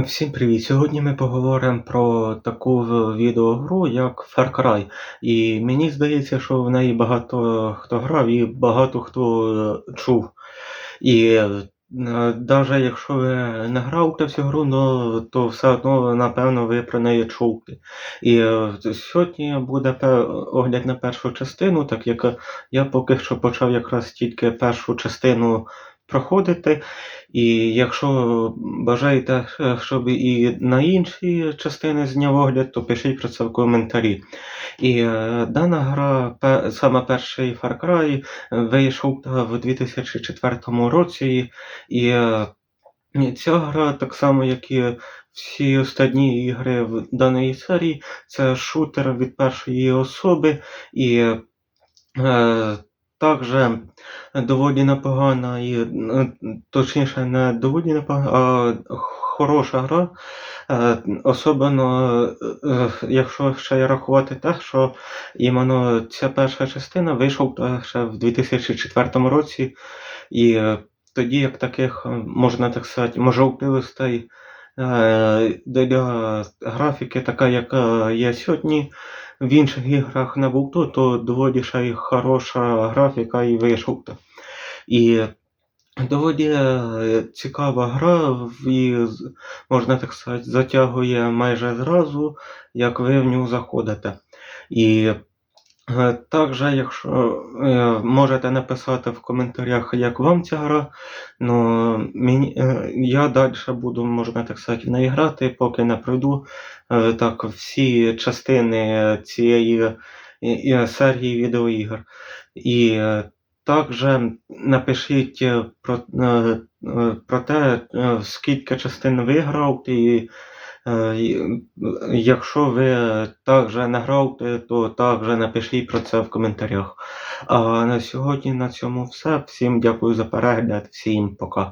Всім привіт! Сьогодні ми поговоримо про таку відеогру, як Far Cry. І мені здається, що в неї багато хто грав і багато хто е, чув. І навіть якщо ви не грали в цю гру, но, то все одно, напевно, ви про неї чули. І е, сьогодні буде огляд на першу частину, так як я поки що почав якраз тільки першу частину проходити. І якщо бажаєте, е, щоб і на інші частини зняв огляд, то пишіть про це в коментарі. І е, дана гра, саме перший Far Cry, е, вийшов в 2004 році, і ця гра, так само як і всі останні ігри в даної серії, це шутер від першої особи, і е, також доволі непогана і е, точніше не доволі непогана, а хороша гра. Е, Особливо, е, якщо ще рахувати те, що іменно ця перша частина вийшов та ще в 2004 році, і тоді як таких, можна так сказати, можливостей для графіки, така, яка є сьогодні, в інших іграх не було, то доволі ще й хороша графіка і вийшов. І доволі е, цікава гра, і, можна так сказати, затягує майже зразу, як ви в нього заходите. І е, також, якщо е, можете написати в коментарях, як вам ця гра, ну, мені, е, я далі буду, можна так сказати, в поки не пройду е, так, всі частини цієї серії відеоігр. І е, також напишіть е, про, е, е, про те, е, скільки частин ви грав, і е, і, якщо ви також не награвте, то також напишіть про це в коментарях. А на сьогодні на цьому все. Всім дякую за перегляд, всім пока.